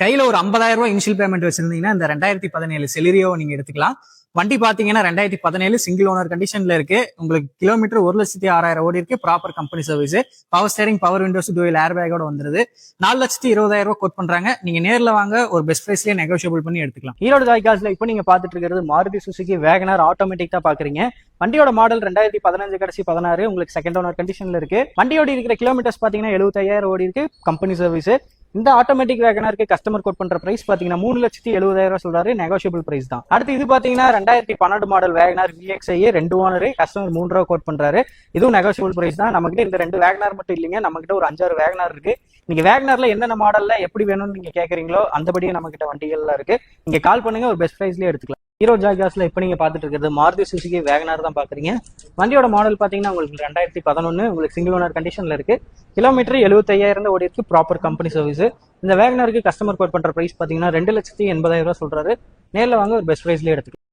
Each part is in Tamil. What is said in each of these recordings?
கையில ஒரு 50000 ரூபாய் இனிஷியல் பேமெண்ட் வச்சிருந்தீங்கன்னா இந்த ரெண்டாயிரத்தி பதினேழு செலிரியோ நீங்க எடுத்துக்கலாம். வண்டி பாத்தீங்கன்னா ரெண்டாயிரத்தி பதினேழு சிங்கிள் ஓனர் கண்டிஷன்ல இருக்கு. உங்களுக்கு கிலோமீட்டர் ஒரு லட்சத்தி ஆறாயிரம் ஓடி இருக்கு. Proper company service power steering power windows டூவில் ஏர் பேக்கோட வந்துருது. நாலு லட்சத்தி இருபதாயிரம் ரூபாய் கோட் பண்றாங்க. நீங்க நேர்ல வாங்க ஒரு பெஸ்ட் பிரைஸ்லயே நெகோஷியபிள் பண்ணி எடுத்துக்கலாம். ஈரோடு ஜாய்காஸ்ல இப்போ நீங்க பாத்துட்டு இருக்கிறது மாருதி சுசுகி வேகனார் ஆட்டோமேட்டிக் தான் பாக்குறீங்க. வண்டியோட மாடல் ரெண்டாயிரத்தி பதினஞ்சு கடைசி பதினாறு. உங்களுக்கு செகண்ட் ஓனர் கண்டிஷன்ல இருக்கு. வண்டியோட இருக்கிற கிலோமீட்டர்ஸ் பாத்தீங்கன்னா எழுபத்தாயிரம் ஓடி இருக்கு. கம்பெனி சர்வீஸ் இந்த ஆட்டோமேட்டிக் வேகனருக்கு கஸ்டமர் கோட் பண்ற பிரைஸ் பாத்தீங்கன்னா மூணு லட்சத்தி எழுபதாயிரம் சொல்றாரு நெகோஷியபிள் பிரைஸ் தான். அடுத்து இது பாத்தீங்கன்னா ரெண்டாயிரத்தி பன்னெண்டு மாடல் வேகனார் விஎக்ஸ்ஐ ரெண்டு ஓனர் கஸ்டமர் மூணு ரூபா கோட் பண்றாரு. இதுவும் நெகோஷியபிள் பிரைஸ் தான். நம்மகிட்ட இந்த ரெண்டு வேகனார் மட்டும் இல்லைங்க. நம்ம கிட்ட ஒரு அஞ்சாறு வேகனார் இருக்கு. நீங்க வேகனார்ல என்னென்ன மாடல்ல எப்படி வேணும்னு நீங்க கேக்குறீங்களோ அந்தபடியே நம்ம கிட்ட வண்டிகள்லாம் இருக்கு. நீங்க கால் பண்ணுங்க ஒரு பெஸ்ட் பிரைஸ்லயே எடுத்துக்கலாம். ஹீரோ ஜாகாஸ்ல இப்போ நீங்க பாத்துட்டு இருக்கிறது மாருதி சுசுகி வேகனார் தான் பாக்குறீங்க வண்டியோட மாடல் பாத்தீங்கன்னா உங்களுக்கு ரெண்டாயிரத்தி பதினொன்னு உங்களுக்கு சிங்கிள் ஓனர் கண்டிஷன்ல இருக்கு. கிலோமீட்டர் எழுபத்தையாயிரம் ஓடி இருக்கு ப்ராப்பர் கம்பெனி சர்வீஸ் இந்த வேகனாருக்கு கஸ்டமர் கோட் பண்ற பிரைஸ் பாத்தீங்கன்னா ரெண்டு லட்சத்தி எண்பதாயிரம் ரூபாய் சொல்றாரு. நேரில் வாங்க ஒரு பெஸ்ட் பிரைஸ்ல எடுத்துக்கலாம்.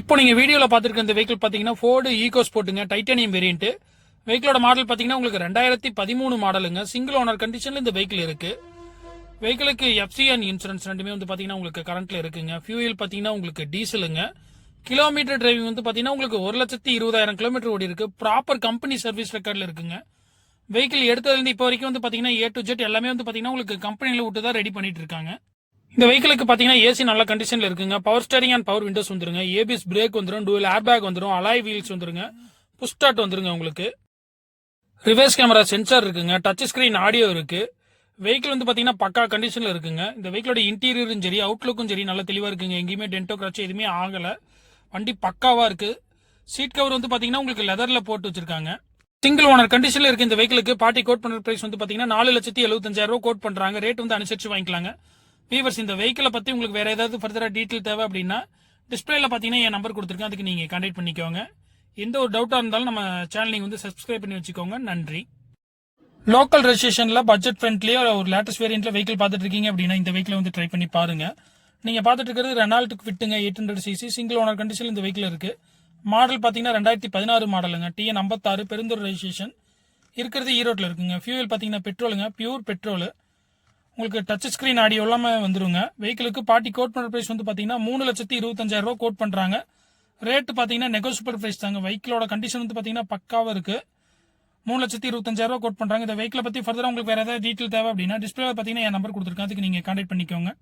இப்போ நீங்க வீடியோல பாத்துருக்க இந்த வெஹிக்கிள் பாத்தீங்கன்னா ஃபோர்டு ஈகோ ஸ்போர்ட்டுங்க டைட்டானியம் வேரியன்ட் வெஹிக்கிளோட மாடல் பாத்தீங்கன்னா உங்களுக்கு ரெண்டாயிரத்தி பதிமூணு மாடலுங்க சிங்கிள் ஓனர் கண்டிஷன்ல இந்த வெஹிக்கிள் இருக்கு. வெஹிக்கிளுக்கு எஃப்சிஎன் இன்சூரன்ஸ் ரெண்டுமே வந்து பார்த்தீங்கன்னா உங்களுக்கு கரண்ட்ல இருக்குங்க. ஃபியூயல் பார்த்தீங்கன்னா உங்களுக்கு டீசலுங்க கிலோமீட்டர் டிரைவிங் வந்து பார்த்தீங்கன்னா உங்களுக்கு ஒரு லட்சத்தி இருபதாயிரம் கிலோமீட்டர் ஓடி இருக்கு. ப்ராப்பர் கம்பெனி சர்வீஸ் ரெக்கார்டில் இருக்குங்க. வெஹிக்கிள் எடுத்ததுலேருந்து இப்போ வரைக்கும் வந்து பார்த்தீங்கன்னா ஏ டு ஜெட் எல்லாமே வந்து பார்த்தீங்கன்னா உங்களுக்கு கம்பெனியில் விட்டு தான் ரெடி பண்ணிட்டு இருக்காங்க. இந்த வெஹிக்கிளுக்கு பார்த்தீங்கன்னா ஏசி நல்ல கண்டிஷனில் இருக்குங்க. Power steering and power windows வந்துருங்க. ஏபிஎஸ் பிரேக் வந்துரும். டூவல் ஏர் பேக் வந்துரும். அலாய் வீல்ஸ் வந்துருங்க. புஷ்டாட் வந்துருங்க உங்களுக்கு. ரிவர்ஸ் கேமரா சென்சார் இருக்குங்க. டச் ஸ்கிரீன் ஆடியோ இருக்குது வெஹிக்கிள் வந்து பாத்தீங்கன்னா பக்கா கண்டிஷன்ல இருக்குங்க. இந்த வெஹிக்கிளோட இன்டீரியரும் சரி அவுட்லுக்கும் சரி நல்லா தெளிவா இருக்குங்க. எங்கேயுமே டென்டோ கிராச் எதுவுமே ஆகல. வண்டி பக்காவா இருக்கு. சீட் கவர் வந்து பாத்தீங்கன்னா உங்களுக்கு லெதர்ல போட்டு வச்சிருக்காங்க. சிங்கிள் ஓனர் கண்டிஷன்ல இருக்க இந்த வெஹிக்கிளுக்கு பார்ட்டி கோட் பண்ற பிரைஸ் வந்து பாத்தீங்கன்னா நாலு லட்சத்தி எழுபத்தஞ்சாயிரம் ரூபா கோட் பண்றாங்க. ரேட் வந்து அனுசரிச்சு வாங்கிக்கலாங்க. வீவர்ஸ் இந்த வெஹிக்கிளை பத்தி உங்களுக்கு வேற ஏதாவது ஃபர்தரா டீட்டெயில் தேவை அப்படின்னா டிஸ்பிளேல பாத்தீங்கன்னா என் நம்பர் கொடுத்துருக்கேன். அதுக்கு நீங்க கான்டாக்ட் பண்ணிக்கோங்க. எந்த ஒரு டவுட்டா இருந்தாலும் நம்ம சேனல் நீங்க வந்து சப்ஸ்கிரைப் பண்ணி வச்சுக்கோங்க. நன்றி. லோக்கல் ரெஜிஸ்ட்ரேஷன்ல பட்ஜெட் ஃப்ரெண்ட்லியா ஒரு லேட்டஸ்ட் வேரியன்ட்ல வெஹிக்கிள் பார்த்துட்டு இருக்கீங்க அப்படின்னா இந்த வெஹிக்கிள் வந்து ட்ரை பண்ணி பாருங்க. நீங்க பார்த்துட்டு இருக்கிறது ரெனால்ட்டுக்கு ஃபிட்டுங்க eight hundred CC single owner condition இந்த வெஹிக்கிள் இருக்கு. மாடல் பாத்தீங்கன்னா ரெண்டாயிரத்தி பதினாறு மாடலுங்க டிஎன் ஐம்பத்தாறு பெருந்தூர் ரெஜிஸ்ட்ரேஷன் இருக்கிறது ஈரோட்டில் இருக்குங்க. ஃபியூவல் பாத்தீங்கன்னா பெட்ரோலுங்க பியூர் பெட்ரோல் உங்களுக்கு டச் ஸ்கிரீன் ஆடியோ இல்லாமல் வந்துருங்க. வெஹிக்கிளுக்கு பார்ட்டி கோட் பண்ணுற பிரைஸ் வந்து பாத்தீங்கன்னா மூணு லட்சத்தி இருபத்தஞ்சாயிரம் ரூபா கோட் பண்றாங்க. ரேட்டு பாத்தீங்கன்னா நெகோசியபிள் பிரைஸ் தாங்க. வெஹிக்கிளோட கண்டிஷன் வந்து பாத்தீங்கன்னா பக்காவாக இருக்கு. மூணு லட்சத்தி இருபத்தஞ்சாயிரம் ரூபா கோட் பண்றாங்க. இந்த வெஹிக்கிளை பத்தி ஃபர்தராக உங்களுக்கு வேற ஏதாவது டீட்டெயில் தேவை அப்படின்னா டிஸ்பிளே பாத்தீங்கன்னா என் நம்பர் கொடுத்துருக்கேன். அதுக்கு நீங்க கான்டாக்ட் பண்ணிக்கோங்க.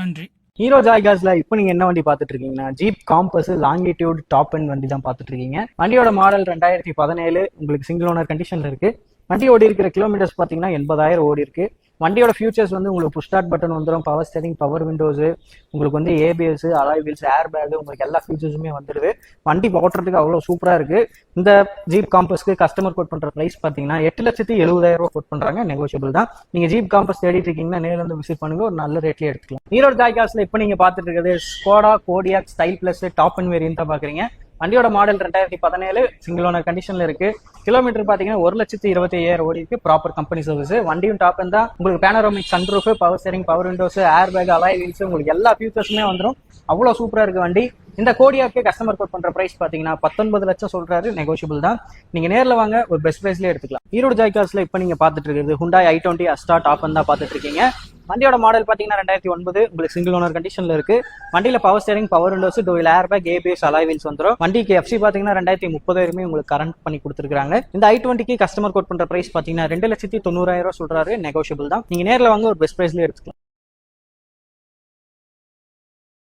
நன்றி. ஹீரோ ஜாய்காஸ்ல இப்போ நீங்க என்ன வண்டி பாத்துட்டு இருக்கீங்கன்னா Jeep Compass longitude top end வண்டி தான் பாத்துட்டு இருக்கீங்க. வண்டியோட மாடல் ரெண்டாயிரத்தி பதினேழு உங்களுக்கு சிங்கிள் ஓனர் கண்டிஷன்ல இருக்கு. வண்டி ஓடி இருக்கிற கிலோமீட்டர்ஸ் பார்த்தீங்கன்னா எண்பதாயிரம் ஓடி இருக்கு. வண்டியோட ஃபியூச்சர்ஸ் வந்து உங்களுக்கு புஷ் ஸ்டார்ட் பட்டன் வந்துடும் பவர் ஸ்டேரிங் பவர் விண்டோஸ் உங்களுக்கு வந்து ABS alloy wheels air bag உங்களுக்கு எல்லா ஃபியூச்சர்ஸுமே வந்துடுது வண்டி ஓட்டுறதுக்கு அவ்வளோ சூப்பராக இருக்கு. இந்த ஜீப் காம்பஸ்க்கு கஸ்டமர் கோட் பண்ணுற ப்ரைஸ் பார்த்தீங்கன்னா எட்டு லட்சத்தி எழுபதாயிரம் ரூபா கோட் பண்ணுறாங்க நெகோஷியபிள் தான். நீங்கள் ஜீப் காம்பஸ் தேடிட்டு இருக்கீங்கன்னா நேரில் வந்து விசிட் பண்ணுங்க. ஒரு நல்ல ரேட்லேயே எடுத்துக்கலாம். ஈரோடு ஜாய்காஸ்ல இப்போ நீங்கள் பார்த்துட்டு இருக்கிறது Skoda Kodiaq style plus top end variant தான் பார்க்குறீங்க வண்டியோட மாடல் ரெண்டாயிரத்தி பதினேழு சிங்கிள் ஓனர் கண்டிஷன்ல இருக்கு. கிலோமீட்டர் பாத்தீங்கன்னா ஒரு லட்சத்தி இருபத்தி ஐயாயிரம் ஓடி இருக்கு ப்ராப்பர் கம்பெனி சர்வீஸ் வண்டியும் டாப் தான். உங்களுக்கு panoramic sunroof power steering power windows air bag alloy wheels உங்களுக்கு எல்லா ஃபியூச்சர்ஸுமே வந்துடும் அவ்வளவு சூப்பரா இருக்கு வண்டி. இந்த கோடியாக்கு கஸ்டமர் கோட் பண்ற பிரைஸ் பாத்தீங்கன்னா பத்தொன்பது லட்சம் சொல்றாரு. நெகோஷியபிள் தான். நீங்க நேர்ல வாங்க ஒரு பெஸ்ட் பிரைஸ்ல எடுத்துக்கலாம். ஈரோடு ஜாய்காஸ்ல இப்போ நீங்க பாத்துட்டு இருக்கிறது Hyundai i twenty Asta top தான் பாத்துட்டு இருக்கீங்க. வண்டியோட மாடல் பார்த்தீங்கன்னா ரெண்டாயிரத்தி ஒன்பது. உங்களுக்கு சிங்கிள் ஓனர் கண்டிஷன்ல இருக்கு. வண்டியில பவர் ஸ்டேரிங் பவர் விண்டோஸ் டூவில் ஏர் பேக் ஏபிஎஸ் அலாய் வந்துடும் வண்டிக்கு எஃப்சி பாத்தீங்கன்னா ரெண்டாயிரத்தி முப்பது வரையுமே உங்களுக்கு கரண்ட் பண்ணி கொடுத்துருக்காங்க இந்த ஐ டுவெண்ட்டிக்கு கஸ்டமர் கோட் பண்ற பிரைஸ் பாத்தீங்கன்னா ரெண்டு லட்சத்தி தொண்ணூறாயிரம் சொல்றாரு. நெகோஷியபிள் தான். நீங்க நேரில் வாங்க ஒரு பெஸ்ட் ப்ரைஸ்லேயே எடுத்துக்கலாம்.